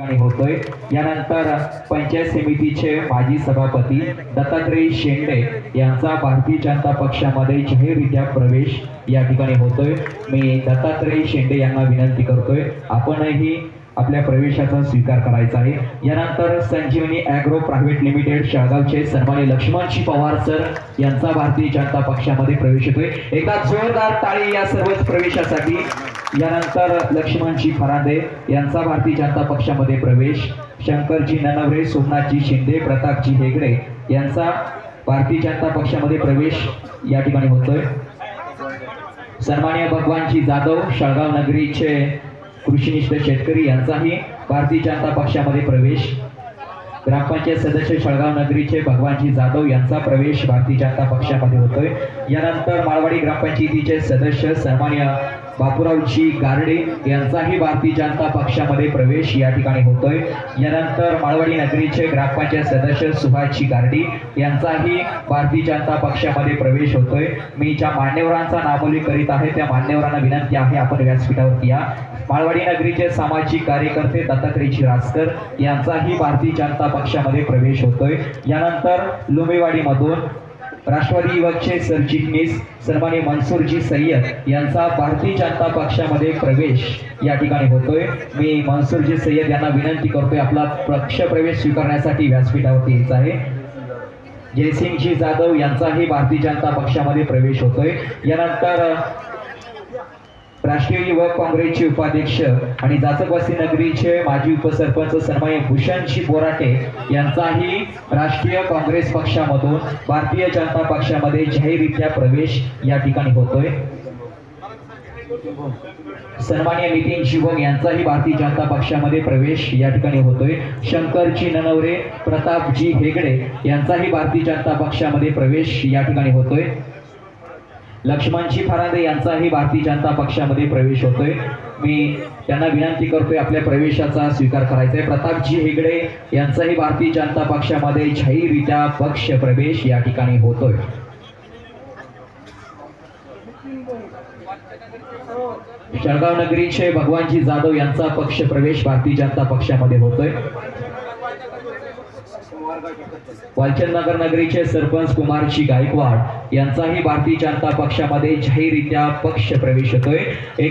होतोय. यानंतर पंचायत समितीचे माजी सभापती दत्तात्रय शेंडे यांचा भारतीय जनता पक्षामध्ये जाहीररित्या प्रवेश या ठिकाणी होतोय. मी दत्तात्रय शेंडे यांना विनंती करतोय आपणही आपल्या प्रवेशाचा स्वीकार करायचा आहे. यानंतर संजीवनी अॅग्रो प्रायव्हेट लिमिटेड शाळगावचे सन्मान्य लक्ष्मणजी पवार सर यांचा भारतीय जनता पक्षामध्ये प्रवेश होतोय. एका जोरदार टाळी या सर्वच प्रवेशासाठी यानंतर लक्ष्मणजी फरांदे यांचा भारतीय जनता पक्षामध्ये प्रवेश. शंकरजी ननवरे सोमनाथजी शिंदे प्रतापजी हेगडे यांचा भारतीय जनता पक्षामध्ये प्रवेश या ठिकाणी होतोय. सन्मान्य भगवानजी जाधव शाळगाव नगरीचे कृषीनिष्ठ शेतकरी यांचाही भारतीय जनता पक्षामध्ये प्रवेश. ग्रामपंचायत सदस्य शळगाव नगरीचे भगवानजी जाधव यांचा प्रवेश भारतीय जनता पक्षामध्ये होतोय. यानंतर माळवाडी ग्रामपंचायतीचे सदस्य सन्मान्य बापूरावजी गारडे यांचाही भारतीय जनता पक्षामध्ये प्रवेश या ठिकाणी होतोय. यानंतर माळवाडी नगरीचे ग्रामपंचायत सदस्य सुभाषजी गारडी यांचाही भारतीय जनता पक्षामध्ये प्रवेश होतोय. मी ज्या मान्यवरांचा नामोल्लेख करीत आहे त्या मान्यवरांना विनंती आहे आपण व्यासपीठावरती या. माळवाडी नगरीचे सामाजिक कार्यकर्ते दत्तात्रयजी रासकर यांचाही भारतीय जनता पक्षामध्ये प्रवेश होतोय. यानंतर लुमेवाडीमधून राष्ट्रवादी युवकचे सरचिटणीस सन्मान्य मनसूरजी सय्यद यांचा भारतीय जनता पक्षामध्ये प्रवेश या ठिकाणी होतोय. मी मनसूरजी सय्यद यांना विनंती करतोय आपला पक्ष प्रवेश स्वीकारण्यासाठी व्यासपीठावरती यायचं आहे. जयसिंगजी जाधव यांचाही भारतीय जनता पक्षामध्ये प्रवेश होतोय. यानंतर राष्ट्रीय युवक काँग्रेसचे उपाध्यक्ष आणि जाचकवासी नगरीचे माजी उपसरपंच सन्माय भूषणजी बोराटे यांचाही राष्ट्रीय काँग्रेस पक्षामधून भारतीय जनता पक्षामध्ये जाहीररित्या प्रवेश या ठिकाणी होतोय. सन्मान्य नितीन शिवम यांचाही भारतीय जनता पक्षामध्ये प्रवेश या ठिकाणी होतोय. शंकरजी ननवरे प्रतापजी हेगडे यांचाही भारतीय जनता पक्षामध्ये प्रवेश या ठिकाणी होतोय. लक्ष्मणजी फरांदे यांचाही भारतीय जनता पक्षामध्ये प्रवेश होतोय. मी त्यांना विनंती करतोय आपल्या प्रवेशाचा स्वीकार करायचा आहे प्रतापजी हेगडे यांचाही भारतीय जनता पक्षामध्ये जाहीररित्या पक्ष प्रवेश या ठिकाणी होतोय. जळगाव नगरीचे भगवानजी जाधव यांचा पक्ष प्रवेश भारतीय जनता पक्षामध्ये होतोय. वालचंदनगर नगरीचे सरपंच कुमारजी गायकवाड यांचाही भारतीय जनता पक्षामध्ये जाहीररित्या पक्ष प्रवेश होतोय. एक